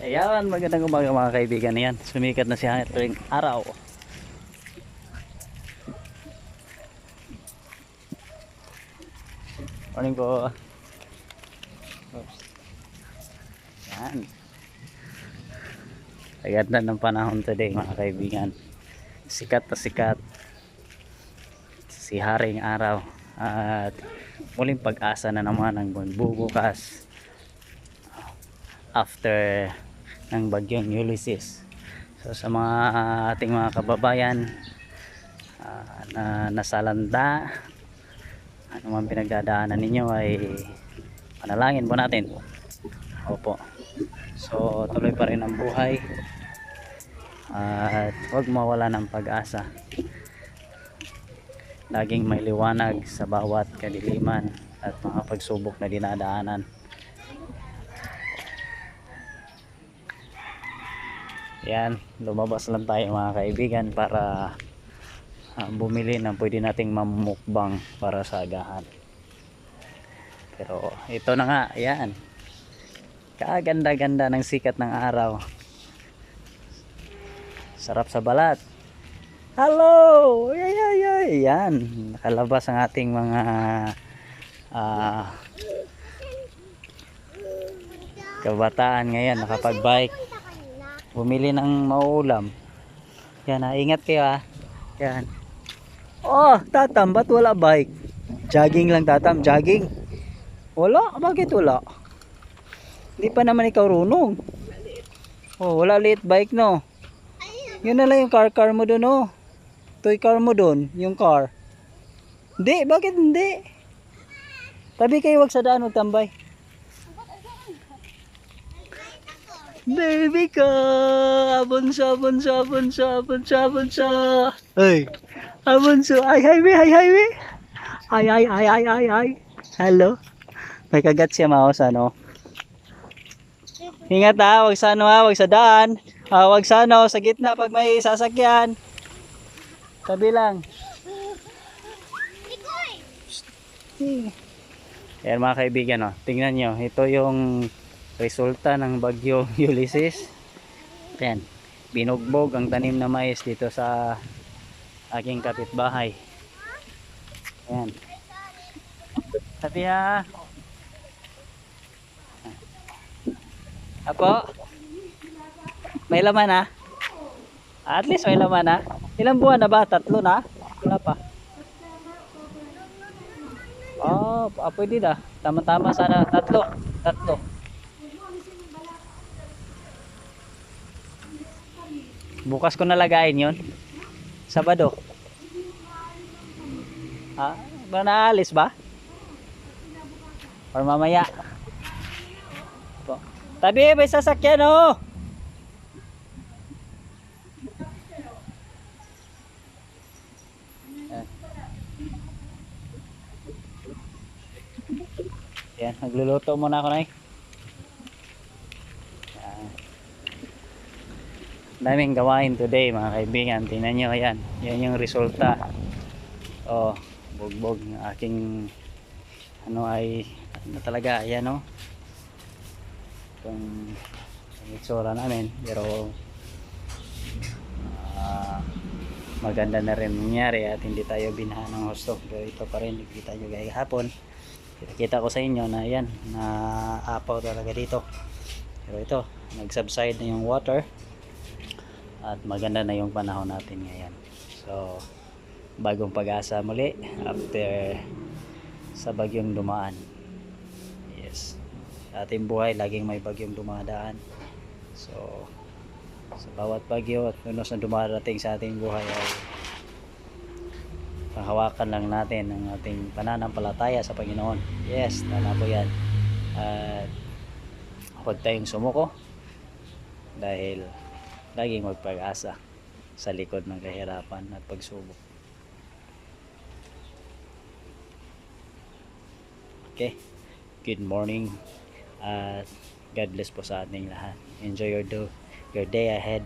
Ayan, magandang umaga mga kaibigan. Ayan, sumikat na si Hangit tuwing araw. Morning po. Oops. Ayan. Agad na ng panahon today mga kaibigan. Sikat na sikat. Si Haring Araw. At muling pag-asa na naman ang bubukas after ng bagyong Ulysses. So sa mga ating mga kababayan ah, na nasalanda ano man pinagdadaanan ninyo ay panalangin po natin. Opo. So tuloy pa rin ang buhay at huwag mawala ng pag-asa. Laging may liwanag sa bawat kadiliman at mga pagsubok na dinadaanan. Yan, lumabas lang tayo mga kaibigan para ah, bumili ng pwede nating mamukbang para sa agahan. Pero ito na nga, yan. Kaganda-ganda ng sikat ng araw. Sarap sa balat. Hello! Ay, ay, ay. Yan, nakalabas ang ating mga ah, kabataan ngayon, nakapag-bike bumili ng mauulam yan ha, ingat kayo ha yan. Oh tatam ba't wala bike? Jogging lang tatam jogging. Wala? Bakit wala? Hindi pa naman ikaw runong. Oh wala liit bike no? Yun na lang yung car car mo dun oh toy car mo dun yung car. Hindi bakit hindi? Tabi kayo wag sa daan magtambay Baby ko, abunso, abunso, abunso, abunso, abunso. Ay, abunso, ay, highway, ay, highway. Ay, ay, ay, ay, ay, ay. Hello. May kagat siya mouse, ano. Ingat ha, wag sa ano ha, wag sa daan. Ah, wag sa ano, sa gitna pag may sasakyan. Tabi lang. Yan mga kaibigan, oh. tingnan nyo. Ito yung resulta ng bagyo Ulysses. Ayan, binugbog ang tanim na mais dito sa aking kapitbahay. Ayan. Sabi ha. Apo? May laman ha? At least may laman ha? Ilang buwan na ba? Tatlo na? Wala pa. Oh, ah, pwede na. Tama-tama sana. Tatlo. Tatlo. Bukas ko nalagayin yon Sabado. Ah, naalis ba? Or mamaya? Po. Tabi, may sasakyan oh! Yan, nagluluto muna ako na daming gawain today mga kaibigan. Tingnan nyo yan yan yung resulta. Oh bugbog ng aking ano ay ano talaga yan oh. Itong itsura namin pero ah, maganda na rin nangyari at hindi tayo binahan ng husto. Pero ito pa rin nakikita nyo gaya hapon. Kita ko sa inyo na yan na apaw talaga dito. Pero ito nag subside na yung water at maganda na yung panahon natin ngayon. So bagong pag-asa muli after sa bagyong dumaan. Yes. Sa ating buhay laging may bagyong dumadaan. So sa bawat bagyo at unos na dumarating sa ating buhay ay panghawakan lang natin ang ating pananampalataya sa Panginoon. Yes tama po yan. At huwag tayong sumuko dahil laging magpag-asa sa likod ng kahirapan at pagsubok. Okay. Good morning at God bless po sa ating lahat. Enjoy your do your day ahead.